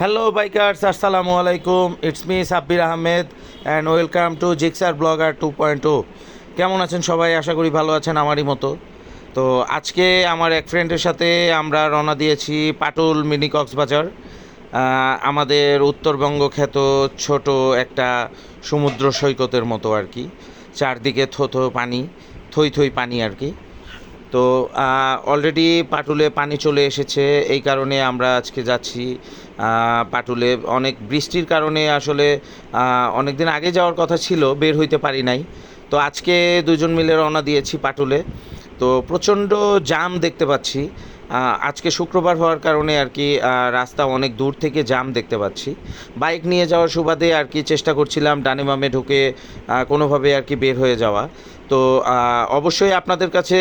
Hello bikers আসসালামু আলাইকুম it's me Sabbir Ahmed and welcome to Gixxer blogger two point o কেমন আছেন সবাই? আশা করি ভালো আছেন আমারই মতো। তো আজকে আমার এক ফ্রেন্ডের সাথে আমরা রওনা দিয়েছি পাটুল মিনি কক্সবাজার। আমাদের উত্তরবঙ্গ খ্যাত ছোট একটা সমুদ্র সৈকতের মতো আর কি। চারদিকে থো পানি থই থই পানি আর কি। তো অলরেডি পাটুলে পানি চলে এসেছে। এই কারণে আমরা আজকে যাচ্ছি পাটুলে অনেক বৃষ্টির কারণে আসলে অনেক দিন আগে যাওয়ার কথা ছিল, বের হইতে পারি নাই। তো আজকে দুজন মিলে রওনা দিয়েছি পাটুলে। তো প্রচণ্ড জাম দেখতে পাচ্ছি। আজকে শুক্রবার হওয়ার কারণে আর কি রাস্তা অনেক দূর থেকে জাম দেখতে পাচ্ছি। বাইক নিয়ে যাওয়ার সুবাদে আর কি চেষ্টা করছিলাম ডানে বামে ঢুকে কোনোভাবে আর কি বের হয়ে যাওয়া। তো অবশ্যই আপনাদের কাছে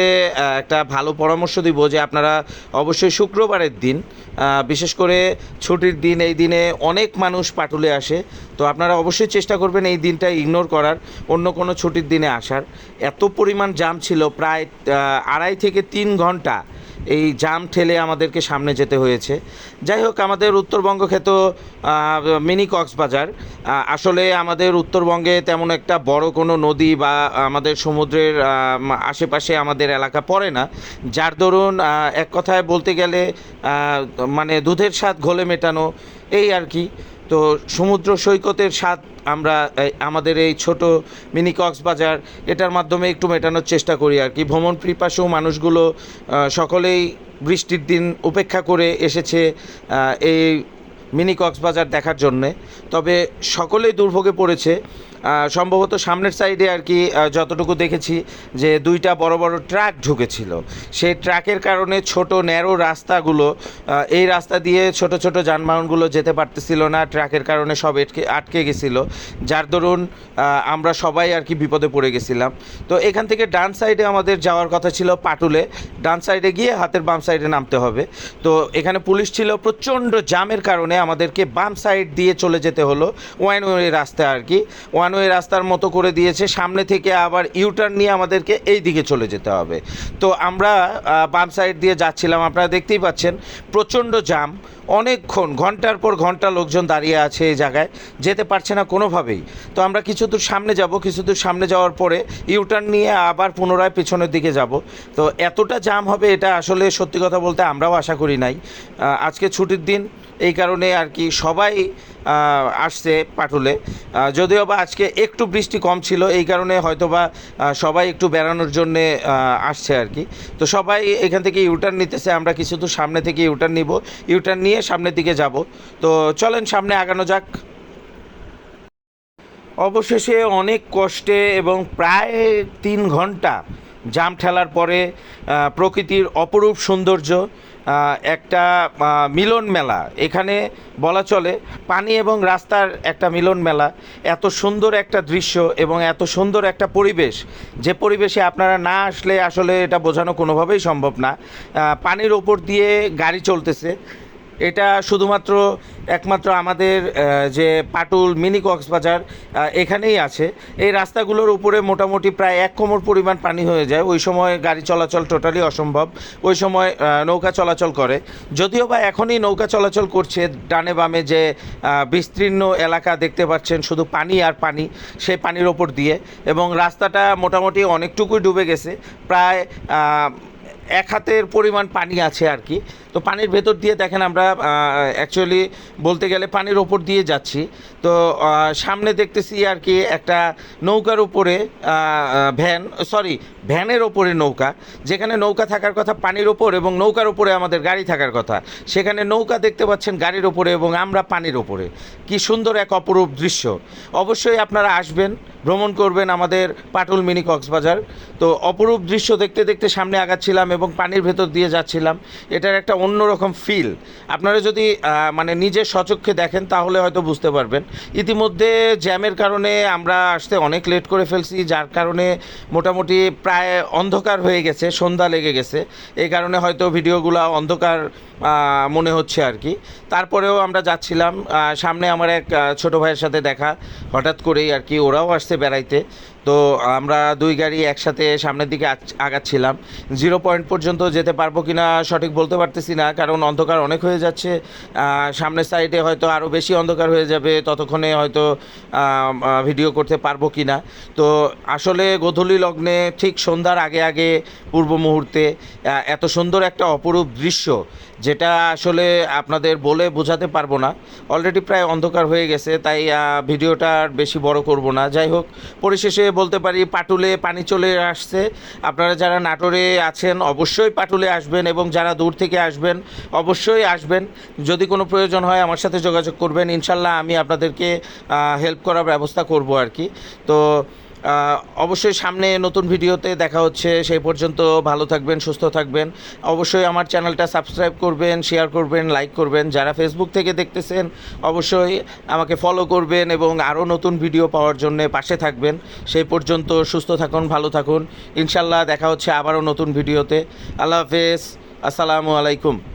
একটা ভালো পরামর্শ দিব যে আপনারা অবশ্যই শুক্রবারের দিন বিশেষ করে ছুটির দিন, এই দিনে অনেক মানুষ পাটুলে আসে। তো আপনারা অবশ্যই চেষ্টা করবেন এই দিনটা ইগনোর করার, অন্য কোনো ছুটির দিনে আসার। এত পরিমাণ জাম ছিল, প্রায় আড়াই থেকে তিন ঘণ্টা এই জাম ঠেলে আমাদেরকে সামনে যেতে হয়েছে। যাই হোক, আমাদের উত্তরবঙ্গ খ্যাত মিনি কক্সবাজার আসলে আমাদের উত্তরবঙ্গে তেমন একটা বড় কোনো নদী বা আমাদের সমুদ্রের আশেপাশে আমাদের এলাকা পড়ে না। যার দরুন এক কথায় বলতে গেলে মানে দুধের স্বাদ ঘোলে মেটানো, এই আর কি। তো সমুদ্র সৈকতের স্বাদ আমরা আমাদের এই ছোট মিনি কক্সবাজার, এটার মাধ্যমে একটু মেটানোর চেষ্টা করি আর কি। ভ্রমণ পিপাসু মানুষগুলো সকলেই বৃষ্টির দিন উপেক্ষা করে এসেছে এই মিনি কক্সবাজার দেখার জন্যে। তবে সকলেই দুর্ভোগে পড়েছে। সম্ভবত সামনের সাইডে আর কি যতটুকু দেখেছি যে দুইটা বড় বড় ট্রাক ঢুকেছিল। সেই ট্রাকের কারণে ছোট, ন্যারো রাস্তাগুলো এই রাস্তা দিয়ে ছোট ছোট যানবাহনগুলো যেতে পারতেছিল না। ট্রাকের কারণে সব আটকে আটকে গেছিল। যার দরুন আমরা সবাই আর কি বিপদে পড়ে গেছিলাম। তো এখান থেকে ডান সাইডে আমাদের যাওয়ার কথা ছিল পাটুলে। ডান সাইডে গিয়ে হাতের বাম সাইডে নামতে হবে। তো এখানে পুলিশ ছিল প্রচণ্ড জামের কারণে আমাদেরকে বাম সাইড দিয়ে চলে যেতে হলো ওয়ান ওয়ে রাস্তা আর কি। ওয়ান ওয়ে রাস্তার মতো করে দিয়েছে। সামনে থেকে আবার ইউটার্ন নিয়ে আমাদেরকে এই দিকে চলে যেতে হবে। তো আমরা বাম সাইড দিয়ে যাচ্ছিলাম। আপনারা দেখতেই পাচ্ছেন, প্রচণ্ড জাম অনেকক্ষণ, ঘণ্টার পর ঘণ্টা লোকজন দাঁড়িয়ে আছে এই জায়গায়। যেতে পারছে না কোনোভাবেই। তো আমরা কিছু দূর সামনে যাব, কিছু দূর সামনে যাওয়ার পরে ইউটার্ন নিয়ে আবার পুনরায় পেছনের দিকে যাব। তো এতটা জাম হবে এটা আসলে সত্যি কথা বলতে আমরাও আশা করি নাই। আজকে ছুটির দিন, এই কারণে আর কি সবাই আসছে পাটুলে। যদিও বা আজকে একটু বৃষ্টি কম ছিল, এই কারণে হয়তো বা সবাই একটু বেড়ানোর জন্যে আসছে আর কি। তো সবাই এখান থেকে ইউটার্ন নিতেছে, আমরা কিছু দূর সামনে থেকে ইউটার্ন নিব। ইউটার্ন নিয়ে সামনের দিকে যাব। তো চলেন সামনে আগানো যাক। অবশেষে অনেক কষ্টে এবং প্রায় তিন ঘণ্টা জাম ঠেলার পরে প্রকৃতির অপরূপ সৌন্দর্য একটা মিলন মেলা। এখানে বলা চলে, পানি এবং রাস্তার একটা মিলন মেলা। এত সুন্দর একটা দৃশ্য এবং এত সুন্দর একটা পরিবেশ। যে পরিবেশে আপনারা না আসলে আসলে এটা বোঝানো কোনোভাবেই সম্ভব না। পানির ওপর দিয়ে গাড়ি চলতেছে। এটা শুধুমাত্র একমাত্র আমাদের যে পাটুল মিনি কক্সবাজার এখানেই আছে। এই রাস্তাগুলোর উপরে মোটামুটি প্রায় এক কোমর পরিমাণ পানি হয়ে যায়। ওই সময় গাড়ি চলাচল টোটালি অসম্ভব। ওই সময় নৌকা চলাচল করে। যদিও বা এখনই নৌকা চলাচল করছে, ডানে বামে যে বিস্তীর্ণ এলাকা দেখতে পাচ্ছেন, শুধু পানি আর পানি, সেই পানির ওপর দিয়ে। এবং রাস্তাটা মোটামুটি অনেকটুকুই ডুবে গেছে। প্রায় এক হাতের পরিমাণ পানি আছে আর কি। তো পানির ভেতর দিয়ে দেখেন আমরা অ্যাকচুয়ালি বলতে গেলে পানির ওপর দিয়ে যাচ্ছি। তো সামনে দেখতেছি আর কি একটা নৌকার উপরে ভ্যান সরি ভ্যানের ওপরে নৌকা। যেখানে নৌকা থাকার কথা পানির ওপর এবং নৌকার ওপরে আমাদের গাড়ি থাকার কথা। সেখানে নৌকা দেখতে পাচ্ছেন গাড়ির ওপরে এবং আমরা পানির ওপরে। কি সুন্দর এক অপরূপ দৃশ্য। অবশ্যই আপনারা আসবেন ভ্রমণ করবেন আমাদের পাটুল মিনি কক্সবাজার। তো অপরূপ দৃশ্য দেখতে দেখতে সামনে আগাচ্ছিলাম এবং পানির ভেতর দিয়ে যাচ্ছিলাম। এটার একটা অন্যরকম ফিল আপনারা যদি মানে নিজে সচক্ষে দেখেন তাহলে হয়তো বুঝতে পারবেন। ইতিমধ্যে জ্যামের কারণে আমরা আসতে অনেক লেট করে ফেলছি, যার কারণে মোটামুটি প্রায় অন্ধকার হয়ে গেছে, সন্ধ্যা লেগে গেছে। এই কারণে হয়তো ভিডিওগুলো অন্ধকার মনে হচ্ছে আর কি। তারপরেও আমরা যাচ্ছিলাম সামনে আমার এক ছোট ভাইয়ের সাথে দেখা। হঠাৎ করেই আর কি ওরাও আসছে বেড়াইতে তো আমরা দুই গাড়ি একসাথে সামনের দিকে আগাচ্ছিলাম। জিরো পয়েন্ট পর্যন্ত যেতে পারব কি না সঠিক বলতে পারতেছি না, কারণ অন্ধকার অনেক হয়ে যাচ্ছে। সামনের সাইডে হয়তো আরও বেশি অন্ধকার হয়ে যাবে, ততক্ষণে হয়তো ভিডিও করতে পারব কিনা। তো আসলে গোধূলি লগ্নে ঠিক সন্ধ্যার আগে আগে পূর্ব মুহূর্তে এত সুন্দর একটা অপরূপ দৃশ্য, যেটা আসলে আপনাদের বলে বোঝাতে পারব না। অলরেডি প্রায় অন্ধকার হয়ে গেছে, তাই ভিডিওটা আর বেশি বড় করব না। যাই হোক, পরিশেষে বলতে পারি, পাটুলে পানি চলে আসছে। আপনারা যারা নাটোরে আছেন, অবশ্যই পাটুলে আসবেন এবং যারা দূর থেকে আসবেন, অবশ্যই আসবেন। যদি কোনো প্রয়োজন হয়, আমার সাথে যোগাযোগ করবেন। ইনশাল্লাহ আমি আপনাদেরকে হেল্প করার ব্যবস্থা করব আর কি। তো অবশ্যই সামনে নতুন ভিডিওতে দেখা হচ্ছে। সেই পর্যন্ত ভালো থাকবেন, সুস্থ থাকবেন। অবশ্যই আমার চ্যানেলটা সাবস্ক্রাইব করবেন শেয়ার করবেন লাইক করবেন। যারা ফেসবুক থেকে দেখতেছেন, অবশ্যই আমাকে ফলো করবেন এবং আরও নতুন ভিডিও পাওয়ার জন্য পাশে থাকবেন। সেই পর্যন্ত সুস্থ থাকুন, ভালো থাকুন। ইনশাল্লাহ দেখা হচ্ছে আবারও নতুন ভিডিওতে। আল্লাহ হাফেজ। আসসালামু আলাইকুম।